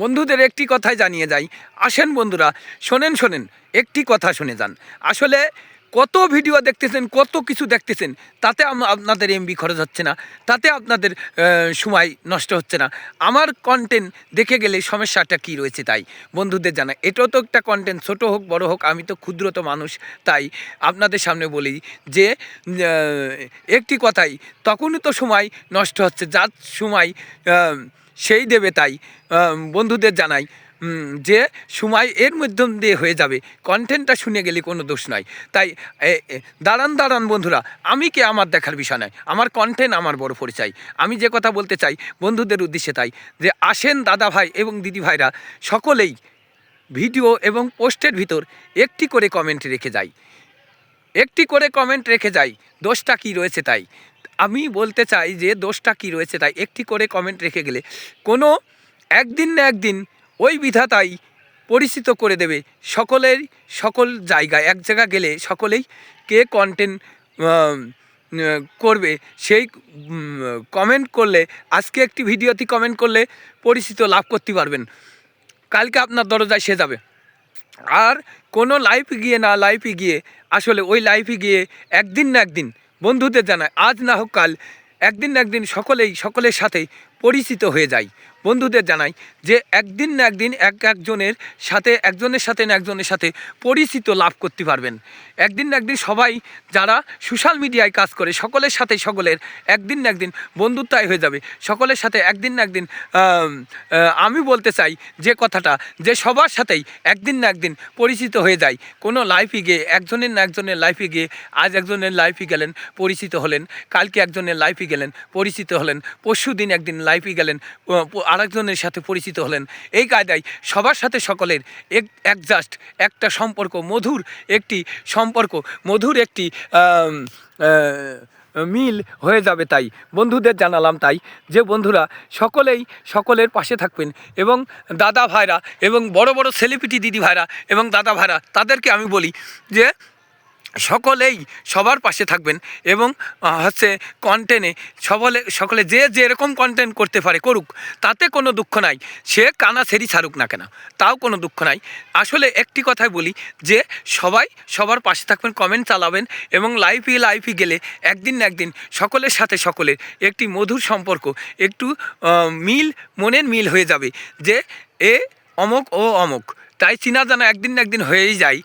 বন্ধুদের একটি কথাই জানিয়ে যাই। আসেন বন্ধুরা, শোনেন শোনেন, একটি কথা শুনে যান। আসলে কত ভিডিও দেখতেছেন, কত কিছু দেখতেছেন, তাতে আপনাদের এমবি খরচ হচ্ছে না, তাতে আপনাদের সময় নষ্ট হচ্ছে না। আমার কন্টেন্ট দেখে গেলে সমস্যাটা কি রয়েছে তাই, বন্ধুদের জানা এটাও তো একটা কন্টেন্ট ছোট হোক, বড় হোক, আমি তো ক্ষুদ্রত মানুষ, তাই আপনাদের সামনে বলি যে একটি কথাই, তখনই তো সময় নষ্ট হচ্ছে, যার সময় সেই দেবে তাই বন্ধুদের জানাই যে সময় এর মাধ্যম দিয়ে হয়ে যাবে, কন্টেন্টটা শুনে গেলে কোনো দোষ নয় তাই দাঁড়ান দাঁড়ান বন্ধুরা, আমি কে আমার দেখার বিষয় নয় আমার কন্টেন্ট আমার বড় পরিচয়। আমি যে কথা বলতে চাই, বন্ধুদের উদ্দেশ্যে তাই, যে আসেন দাদা ভাই এবং দিদি ভাইরা সকলেই ভিডিও এবং পোস্টের ভিতর একটি করে কমেন্ট রেখে যাই। একটি করে কমেন্ট রেখে যাই দোষটা কি রয়েছে তাই। আমি বলতে চাই যে দোষটা কি রয়েছে তাই একটি করে কমেন্ট রেখে গেলে। কোনো একদিন না একদিন ওই বিধাতাই পরিচিত করে দেবে সকলের, সকল জায়গায়, এক জায়গা গেলে সকলেই কে কন্টেন্ট করবে সেই কমেন্ট করলে, আজকে একটি ভিডিওতে কমেন্ট করলে পরিচিত লাভ করতে পারবেন। কালকে আপনার দরজায় সে যাবে। আর কোনো লাইফে গিয়ে না লাইফে গিয়ে, আসলে ওই লাইফে গিয়ে একদিন না একদিন বন্ধুদের জানায়, আজ না হোক কাল, একদিন না একদিন সকলেই, সকলের সাথে পরিচিত হয়ে যায়। বন্ধুদের জানাই যে একদিন না একদিন এক একজনের সাথে একজনের সাথে না একজনের সাথে পরিচিত লাভ করতে পারবেন। একদিন না একদিন সবাই যারা সোশ্যাল মিডিয়ায় কাজ করে, সকলের সাথে সকলের একদিন না একদিন বন্ধুত্বাই হয়ে যাবে। সকলের সাথে একদিন না একদিন, আমি বলতে চাই যে কথাটা, যে সবার সাথেই একদিন না একদিন পরিচিত হয়ে যায়। কোনো লাইফে গিয়ে, একজনের না একজনের লাইফে গিয়ে আজ একজনের লাইফে গেলেন, পরিচিত হলেন, কালকে একজনের লাইফে গেলেন, পরিচিত হলেন পরশু দিন একদিন লাইফে গেলেন আরেকজনের সাথে পরিচিত হলেন। এই কায়দায় সবার সাথে সকলের এক একজাস্ট একটা সম্পর্ক, মধুর একটি সম্পর্ক, মধুর একটি মিল হয়ে যাবে তাই। বন্ধুদের জানালাম তাই যে বন্ধুরা সকলেই সকলের পাশে থাকবেন এবং দাদা ভাইরা এবং বড় বড় সেলিব্রিটি দিদি ভাইরা এবং দাদা ভাইরা তাদেরকে আমি বলি যে সকলেই সবার পাশে থাকবেন এবং হচ্ছে কন্টেন্টে সকলে সকলে যে যেরকম কন্টেন্ট করতে পারে করুক, তাতে কোনো দুঃখ নাই। সে কানা সেরি ছাড়ুক না কেন, তাও কোনো দুঃখ নাই। আসলে একটি কথাই বলি যে, সবাই সবার পাশে থাকবেন কমেন্ট চালাবেন এবং লাইফে লাইফে গেলে একদিন না একদিন সকলের সাথে সকলের একটি মধুর সম্পর্ক, একটু মিল, মনের মিল হয়ে যাবে যে, এ অমক ও অমক। তাই চিনা জানা একদিন না একদিন হয়েই যায়।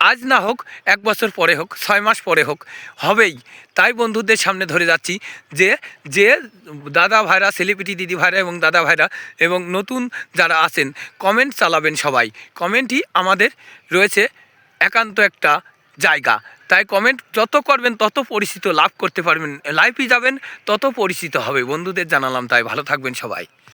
আজ না হোক, এক বছর পরে হোক, ছয় মাস পরে হোক, হবেই। তাই বন্ধুদের সামনে ধরে যাচ্ছি যে যে দাদা ভাইরা সেলিব্রিটি দিদি ভাইরা এবং দাদা ভাইরা এবং নতুন যারা আছেন কমেন্ট চালাবেন সবাই। কমেন্টই আমাদের রয়েছে একান্ত একটা জায়গা। তাই কমেন্ট যত করবেন, তত পরিচিত লাভ করতে পারবেন। লাইফে যাবেন, তত পরিচিত হবে। বন্ধুদের জানালাম তাই। ভালো থাকবেন সবাই।